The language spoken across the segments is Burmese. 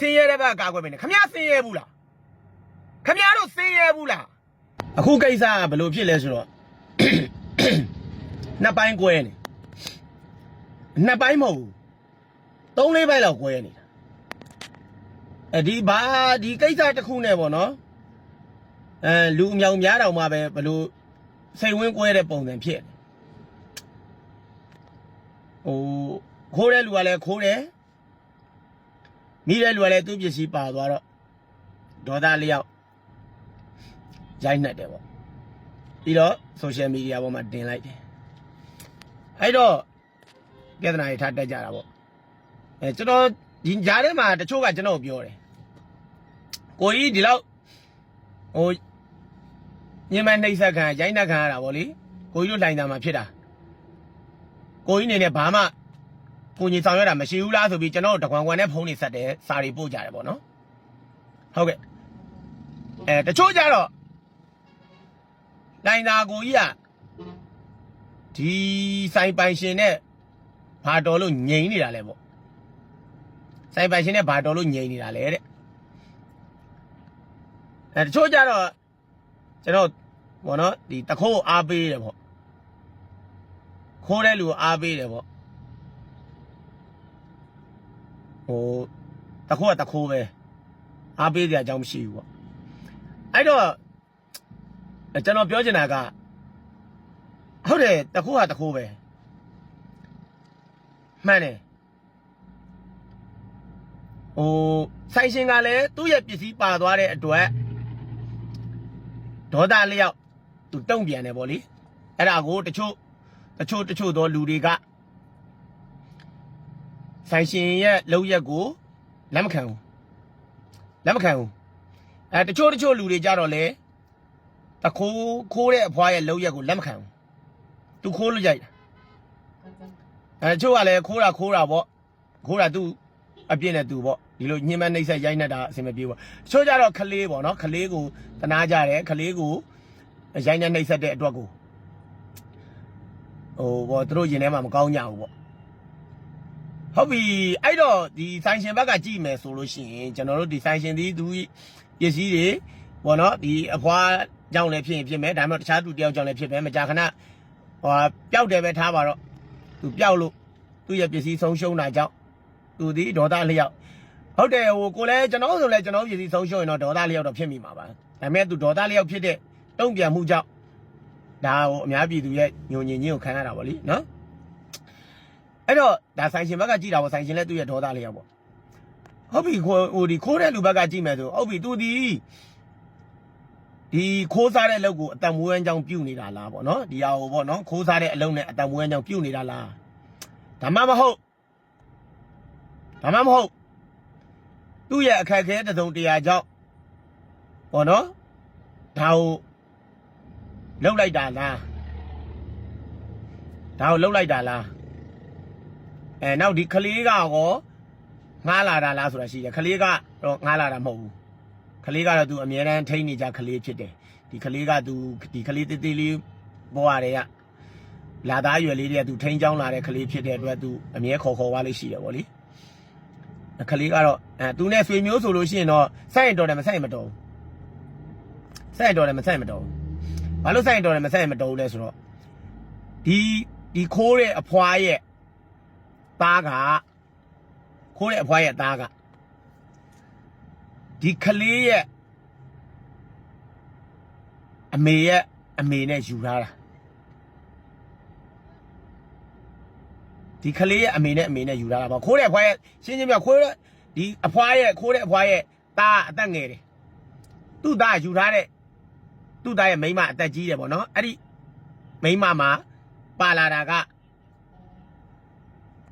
ဆင်းရဲတဲ့ဘက်ကကာကွယ်မယ်နဲ့ခမရဆင်းရဲဘူးလားခမရတို့ဆင်းရဲဘူးလားအခုကိစ္စကဘယ်လိုဖြစ်လဲဆိုတော့နှစ်ပိုင်းကွဲနေနှစ်ပိုင်းမဟုတ်ဘူးသုံးလေးပိုင်းလောက်ကွဲနေတာအဲဒီဘာဒီကိစ္စတစ်ခုနဲ့ပေါ့နော်အဲလူအမြောင်များတောင်မှပဲဘယ်လိုစိတ်ဝင်းကွဲတဲ့ပုံစံဖြစ်နေဟိုခိုးတဲ့လူကလည်းခိုးတယ် မိတဲ့လူကလည်းသူ့ပစ္စည်းပါသွားတော့ဒေါသလျောက်ရိုက်နှက်တယ်ပေါ့ပြီးတော့ social media ပေါ်မှာတင်လိုက်တယ်အဲ့တော့ပြဿနာတွေထားတက်ကြတာပေါ့အဲကျွန်တော်ဒီကြားထဲမှာတချို့ကကျွန်တော်ကိုပြောတယ်ကိုကြီးဒီလောက်ဟိုညမနှိမ့်ဆက်ခံရိုက်နှက်ခံရတာပေါ့လေကိုကြီးတို့လိုင်တာမှာဖြစ်တာကိုကြီးနေနဲ့ဘာမှ ကိုကြီးဆောင်ရတာမရှိဘူးလားဆိုပြီးကျွန်တော်တို့တကွန်ကွန်နဲ့ဖုန်းနေဆက်တယ်စာတွေပို့ကြတယ်ပေါ့နော်ဟုတ်ကဲ့အဲတချို့ကြတော့လိုင်တာကိုကြီးကဒီဆိုင်ပိုင်ရှင်နဲ့ဘာတော်လို့ငြိမ်နေတာလဲပေါ့ဆိုင်ပိုင်ရှင်နဲ့ဘာတော်လို့ငြိမ်နေတာလဲတဲ့အဲတချို့ကြတော့ကျွန်တော်ဘောနော်ဒီတခိုးအားပေးတယ်ပေါ့ခိုးတဲ့လူကိုအားပေးတယ်ပေါ့ ဟိုတခိုးကတခိုးပဲအားပေးတဲ့အကြောင်းမရှိဘူးပေါ့အဲ့တော့အဲကျွန်တော်ပြောချင်တာကဟုတ်တယ်တခိုးကတခိုးပဲမှန်တယ်ဟိုဆိုင်ရှင်ကလည်းသူ့ရဲ့ပစ္စည်းပါသွားတဲ့အတွက်ဒေါသလျောက်သူတုံ့ပြန်တယ်ဗောလေအဲ့ဒါကိုတချို့တချို့တချို့သောလူတွေက ဆိုင်ရှင်ရဲ့လောက်ရက်ကိုလက်မခံဘူးလက်မခံဘူးအဲတချို့တချို့လူတွေကြတော့လေတခိုးခိုးတဲ့အဖွားရဲ့လောက်ရက်ကိုလက်မခံဘူးသူခိုးလို့ရိုက်တာအဲတချို့ကလည်းခိုးတာခိုးတာဗောခိုးတာသူအပြစ်နဲ့သူဗောဒီလိုညှဉ်းမနှိမ့်ဆက်ရိုက်နေတာအဆင်မပြေဘူးတချို့ကြတော့ခလေးဗောနော်ခလေးကိုတနာကြတယ်ခလေးကိုရိုင်းနဲ့နှိပ်ဆက်တဲ့အတွက်ကိုဟိုဘောသူတို့ရင်ထဲမှာမကောင်းကြဘူးပေါ့ ဟုတ်ပြီအဲ့တော့ဒီဆိုင်ရှင်ဘက်ကကြည့်မယ်ဆိုလို့ရှိရင်ကျွန်တော်တို့ဒီဆိုင်ရှင်ဒီသူပစ္စည်းတွေဘောနော်ဒီအဖွားကြောင့်လည်းဖြစ်ရင်ဖြစ်မယ်ဒါမှမဟုတ်တခြားသူတယောက်ကြောင့်လည်းဖြစ်မယ်မကြာခဏဟိုပျောက်တယ်ပဲထားပါတော့သူပျောက်လို့သူ့ရဲ့ပစ္စည်းဆုံးရှုံးတာကြောင့်သူဒီဒေါသလျောက်ဟုတ်တယ်ဟိုကိုလည်းကျွန်တော်ဆိုလည်းကျွန်တော်ပစ္စည်းဆုံးရှုံးရင်တော့ဒေါသလျောက်တော့ဖြစ်မိမှာပါဒါပေမဲ့သူဒေါသလျောက်ဖြစ်တဲ့တုံ့ပြန်မှုကြောင့်ဒါဟိုအများပြည်သူရဲ့ညုံညင်ချင်းကိုခံရတာပေါ့လीနော် အဲ့တော့ဒါဆိုင်ရှင်ဘက်ကကြည့်တာပေါ့ဆိုင်ရှင်လည်းသူ့ရဲ့ဒေါသလေးရောက်ပေါ့ဟုတ်ပြီခိုးဟိုဒီခိုးတဲ့လူဘက်ကကြည့်မယ်ဆိုဟုတ်ပြီသူဒီဒီခိုးစားတဲ့အလုပ်ကိုအတံမွေးအကြောင်းပြုတ်နေတာလားပေါ့နော်ဒီဟာဟိုပေါ့နော်ခိုးစားတဲ့အလုပ်နဲ့အတံမွေးအကြောင်းပြုတ်နေတာလားဒါမှမဟုတ်ဒါမှမဟုတ်သူ့ရဲ့အခက်အခဲတစ်စုံတရာကြောင့်ပေါ့နော်ဒါကိုလှုပ်လိုက်တာလားဒါကိုလှုပ်လိုက်တာလား အဲနောက်ဒီကလေးကရောငားလာတာလားဆိုတာရှိတယ်ကလေးကတော့ငားလာတာမဟုတ်ဘူးကလေးကတော့သူအမြဲတမ်းထိန်းနေကြကလေးဖြစ်တယ်ဒီကလေးကသူဒီကလေးတေးသေးလေးဘွားတွေကလာသားရွယ်လေးတွေကသူထိန်းချောင်းလာတဲ့ကလေးဖြစ်တဲ့အတွက်သူအမြဲခေါ်ခေါ်သွားလေးရှိတယ်ဗောလေကလေးကတော့အဲသူနဲ့ဆွေမျိုးဆိုလို့ရှိရင်တော့စိုက်ရင်တော်တယ်မစိုက်ရင်မတော်ဘူးစိုက်ရင်တော်တယ်မစိုက်ရင်မတော်ဘူးဘာလို့ဆိုင်တော်တယ်မဆိုင်မတော်ဘူးလဲဆိုတော့ဒီဒီခိုးတဲ့အဖွားရဲ့ သားကခိုးတဲ့အဖွားရဲ့သားကဒီကလေးရဲ့အမေရဲ့အမေနဲ့ယူထားတာဒီကလေးရဲ့အမေနဲ့အမေနဲ့ယူထားတာပေါ့ခိုးတဲ့အဖွားရဲ့ရှင်းချင်းပြခိုးတဲ့ဒီအဖွားရဲ့ခိုးတဲ့အဖွားရဲ့သားအသက်ငယ်တယ်သူ့သားယူထားတဲ့သူ့သားရဲ့မိန်းမအသက်ကြီးတယ်ပေါ့နော်အဲ့ဒီမိန်းမမှာပါလာတာက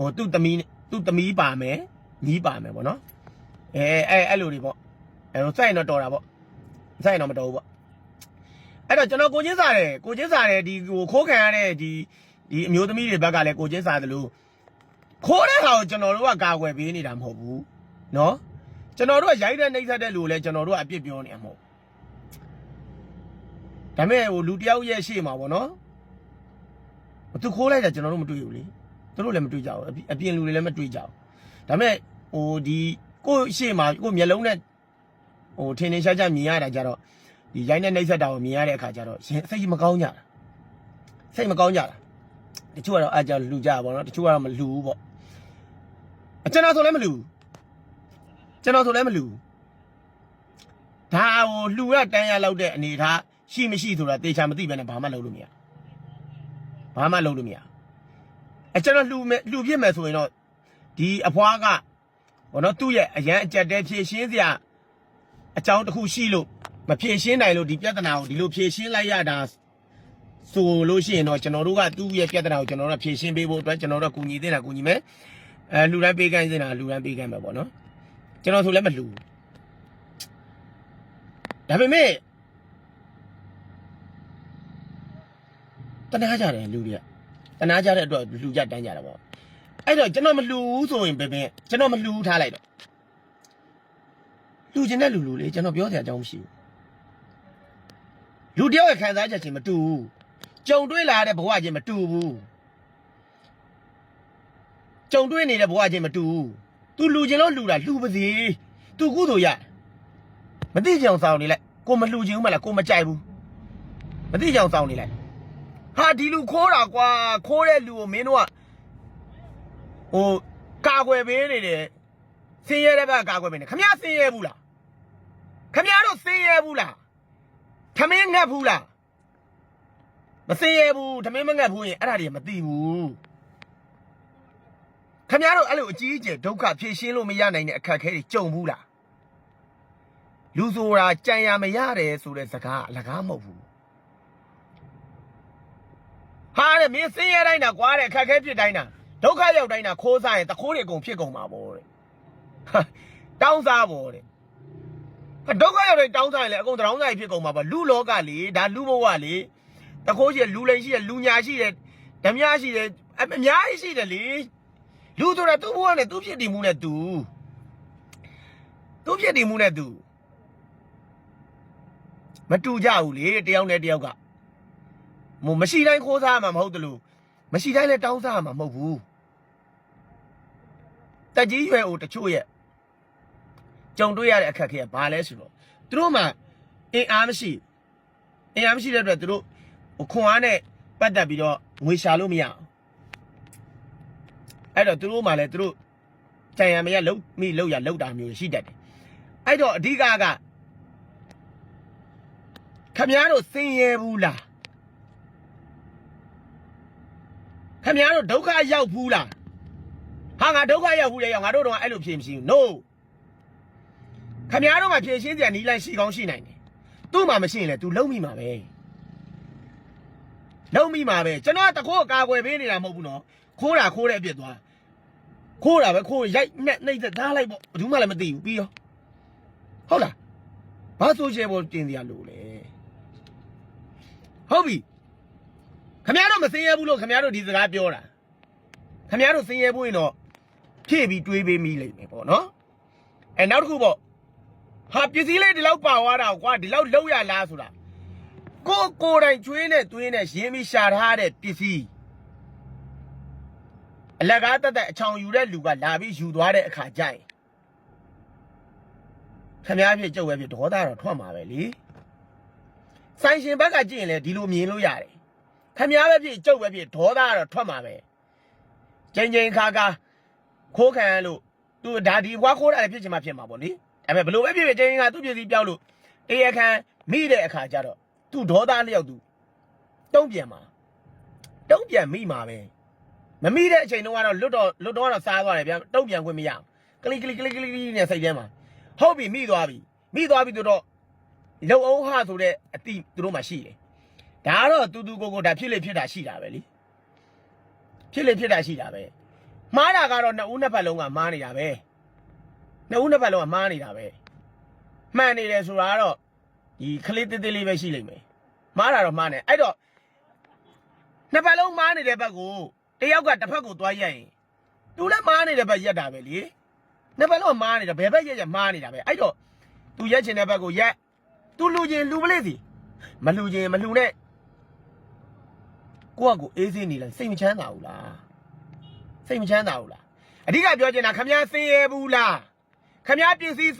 ဟိုသူ့သမီးသူ့သမီးပါမယ်ညီးပါမယ်ပေါ့နော်အဲအဲအဲ့လိုတွေပေါ့အဲစိုက်ရင်တော့တော်တာပေါ့စိုက်ရင်တော့မတော်ဘူးပေါ့အဲ့တော့ကျွန်တော်ကိုချင်းစားတယ်ကိုချင်းစားတယ်ဒီဟိုခိုးခံရတဲ့ဒီဒီအမျိုးသမီးတွေဘက်ကလည်းကိုချင်းစားတယ်လို့ခိုးတဲ့ဟာကိုကျွန်တော်တို့ကကာကွယ်ပေးနေတာမဟုတ်ဘူးနော်ကျွန်တော်တို့ကရိုက်တဲ့နှိမ့်ဆက်တဲ့လူကိုလည်းကျွန်တော်တို့ကအပြစ်ပြောနေမှာမဟုတ်ဒါပေမဲ့ဟိုလူတယောက်ရဲ့ရှေ့မှာပေါ့နော်သူခိုးလိုက်တာကျွန်တော်တို့မတွေ့ဘူးလေ သူတို့လည်းမတွေ့ကြဘူးအပြင်အပြင်လူတွေလည်းမတွေ့ကြဘူးဒါပေမဲ့ဟိုဒီကိုယ့်ရှေ့မှာကိုယ့်မျက်လုံးနဲ့ဟိုထင်းထင်းရှားရှားမြင်ရတာကြတော့ဒီရိုင်းနဲ့နှိပ်စက်တာကိုမြင်ရတဲ့အခါကျတော့ရင်စိတ်မကောင်းကြတာစိတ်မကောင်းကြတာတချို့ကတော့အားကြောင့်လူကြပါတော့တချို့ကတော့မလူဘူးပေါ့အကျွန်တော်ဆိုလည်းမလူဘူးကျွန်တော်ဆိုလည်းမလူဘူးဒါဟိုလူရတန်းရလောက်တဲ့အနေထားရှိမရှိဆိုတာတေချာမသိဘဲနဲ့ဘာမှလုပ်လို့မရဘာမှလုပ်လို့မရ အကျွန်တော်လှူမယ်လှူပြစ်မယ်ဆိုရင်တော့ဒီအဖွားကဘောနော်သူ့ရဲ့အရန်အကြက်တဲဖြည့်ရှင်းစရာအကြောင်းတစ်ခုရှိလို့မဖြည့်ရှင်းနိုင်လို့ဒီပြဿနာကိုဒီလိုဖြည့်ရှင်းလိုက်ရတာဆိုလို့ရှိရင်တော့ကျွန်တော်တို့ကသူ့ရဲ့ပြဿနာကိုကျွန်တော်တို့ကဖြည့်ရှင်းပေးဖို့အတွက်ကျွန်တော်တို့ကကူညီသေးတာကူညီမယ်အဲလှူဒန်းပေးခိုင်းစင်တာလှူဒန်းပေးခိုင်းမယ်ပေါ့နော်ကျွန်တော်ဆိုလည်းမလှူဒါပေမဲ့တနာကြတယ်လူတွေက တနာကြတဲ့အတွက်လှူကြတန်းကြတာပေါ့အဲ့တော့ကျွန်တော်မလှူဘူးဆိုရင်ပဲပဲကျွန်တော်မလှူထားလိုက်တော့လူချင်းတဲ့လူလူလေးကျွန်တော်ပြောစရာအကြောင်းမရှိဘူးလူတယောက်ရဲ့ခံစားချက်ချင်းမတူဘူးကြုံတွေ့လာတဲ့ဘဝချင်းမတူဘူးကြုံတွေ့နေတဲ့ဘဝချင်းမတူဘူး तू လူချင်းလို့လှူတာလှူပါစေ तू ကုသိုလ်ရမသိကြအောင်စောင်းနေလိုက်ကိုမလှူချင်းဘူးမလားကိုမကြိုက်ဘူးမသိကြအောင်စောင်းနေလိုက် ဟာဒီလူခိုးတာကွာခိုးတဲ့လူကိုမင်းတို့ကဟိုကာကွယ်ပေးနေတယ်စင်းရဲတဲ့ဘက်ကကာကွယ်ပေးနေခမရစင်းရဲဘူးလားခမရတို့စင်းရဲဘူးလားထမင်းငတ်ဘူးလားမစင်းရဲဘူးထမင်းမငတ်ဘူးရင်အဲ့ဒါတွေမသိဘူးခမရတို့အဲ့လိုအကြီးအကျယ်ဒုက္ခဖြေရှင်းလို့မရနိုင်တဲ့အခက်အခဲတွေကြုံဘူးလားလူဆိုတာကြံရမရတယ်ဆိုတဲ့စကားအလကားမဟုတ်ဘူး ဟာတဲ့မင်းစင်းရဲတိုင်းတာကွာတဲ့အခက်အခဲဖြစ်တိုင်းတာဒုက္ခရောက်တိုင်းတာခိုးစားရင်တခိုးတွေအကုန်ဖြစ်ကုန်မှာပေါ့တဲ့ဟာတောင်းစားပေါ့တဲ့ဟာဒုက္ခရောက်တိုင်းတောင်းစားရင်လည်းအကုန်တောင်းစားဖြစ်ကုန်မှာပေါ့လူလောကလေဒါလူဘဝလေတခိုးရှိတယ်လူလိန်ရှိတယ်လူညာရှိတယ်ဓမြရှိတယ်အအများကြီးရှိတယ်လေလူဆိုတာသူ့ဘဝနဲ့သူ့ဖြစ်တည်မှုနဲ့သူသူ့ဖြစ်တည်မှုနဲ့သူမတူကြဘူးလေတယောက်နဲ့တယောက်က မမရှိတိုင်းခိုးစားမှာမဟုတ်တလို့မရှိတိုင်းလည်းတောင်းစားမှာမဟုတ်ဘူးတက်ကြီးရွယ်အိုတချို့ရဲ့ကြုံတွေ့ရတဲ့အခက်အခဲကဘာလဲဆိုတော့သူတို့မှအင်အားမရှိအင်အားမရှိတဲ့အတွက်သူတို့ဟိုခွန်အားနဲ့ပတ်သက်ပြီးတော့ငွေရှာလို့မရအောင်အဲ့တော့သူတို့မှလည်းသူတို့ကြံရမရလုံးမိလုံးရလုံးတာမျိုးရှိတတ်တယ်အဲ့တော့အဓိကကခမည်းတော်စင်ရဲဘူးလား ခင်ဗျားတို့ဒုက္ခရောက်ဘူးလားဟာငါဒုက္ခရောက်ဘူးလေရောငါတို့တော့အဲ့လိုဖြေမရှိဘူး no ခင်ဗျားတို့မှဖြေရှင်းစရာနီးလိုက်ရှိကောင်းရှိနိုင်တယ်သူ့မှာမရှိရင်လေ तू လုံးမိမှာပဲလုံးမိမှာပဲကျွန်တော်ကတခိုးအကာအကွယ်ပေးနေတာမဟုတ်ဘူးနော်ခိုးတာခိုးတဲ့အပြစ်သွားခိုးတာပဲခိုးရိုက်နဲ့နှိမ့်သက်သားလိုက်ပေါ့ဘယ်သူမှလည်းမသိဘူးပြီးရောဟုတ်လားဘာဆိုရှယ်ပေါ်တင်စရာလိုလဲဟုတ်ပြီ ခမရတို့မစင်ရဘူးလို့ခမရတို့ဒီစကားပြောတာခမရတို့စင်ရဘူးရင်တော့ဖြည့်ပြီးတွေးပေးမိလိမ့်မယ်ပေါ့နော်အဲနောက်တစ်ခုပေါ့ဟာပစ္စည်းလေးဒီလောက်ပါသွားတာကွာဒီလောက်လောက်ရလားဆိုတာကိုကိုယ်တိုင်ကျွေးနဲ့သွင်းနဲ့ရင်းပြီးရှာထားတဲ့ပစ္စည်းအလကားတက်တက်အချောင်ယူတဲ့လူကလာပြီးယူသွားတဲ့အခါကျရင်ခမရဖြစ်ကြုတ်ပဲဖြစ်ဒေါသတော့ထွက်မှာပဲလေဆိုင်ရှင်ဘက်ကကြည့်ရင်လည်းဒီလိုမြင်လို့ရတယ် ခမည်းပဲဖြစ်ကြုတ်ပဲဖြစ်ဒေါသကတော့ထွက်မှာပဲချိန်ချိန်ခါခါခိုးခံရလို့သူဒါဒီဘွားခိုးတာလည်းဖြစ်ချင်မှဖြစ်မှာပေါ့လေဒါပေမဲ့ဘလို့ပဲဖြစ်ဖြစ်ချိန်ချိန်ခါသူ့ပြည်စီပြောက်လို့တရားခံမိတဲ့အခါကျတော့သူဒေါသလျောက်သူတုံးပြန်မှာတုံးပြန်မိမှာပဲမမိတဲ့အချိန်တုန်းကတော့လွတ်တော့လွတ်တော့ကတော့စားသွားတယ်ဗျတုံးပြန်ခွင့်မရဘူးကလိကလိကလိကလိနဲ့စိတ်ထဲမှာဟုတ်ပြီမိသွားပြီမိသွားပြီသူတော့လုံအောင်ဟဆိုတဲ့အတိသူတို့မှရှိတယ် ဒါကတော့တူတူကိုကိုဒါဖြစ်လေဖြစ်တာရှိတာပဲလीဖြစ်လေဖြစ်တာရှိတာပဲမှားတာကတော့နှစ်ဦးနှစ်ဖက်လုံးကမှားနေတာပဲနှစ်ဦးနှစ်ဖက်လုံးကမှားနေတာပဲမှန်နေတယ်ဆိုတာကတော့ဒီခလေးတေးသေးလေးပဲရှိလိမ့်မယ်မှားတာတော့မှားနေအဲ့တော့နှစ်ဖက်လုံးမှားနေတဲ့ဘက်ကိုတယောက်ကတစ်ဖက်ကိုသွားရက်ရင်သူလည်းမှားနေတဲ့ဘက်ရက်တာပဲလीနှစ်ဖက်လုံးကမှားနေတာဘယ်ဘက်ရက်ရက်မှားနေတာပဲအဲ့တော့သူရက်ချင်တဲ့ဘက်ကိုရက်သူလူချင်းလူပလေးစီမလူချင်းမလူနဲ့ ကိုကကိုအေးစေးနေလိုက်စိတ်မချမ်းသာဘူးလားစိတ်မချမ်းသာဘူးလားအဓိကပြောချင်တာခမည်းစင်ရဲဘူးလားခခမည်းပစ္စည်း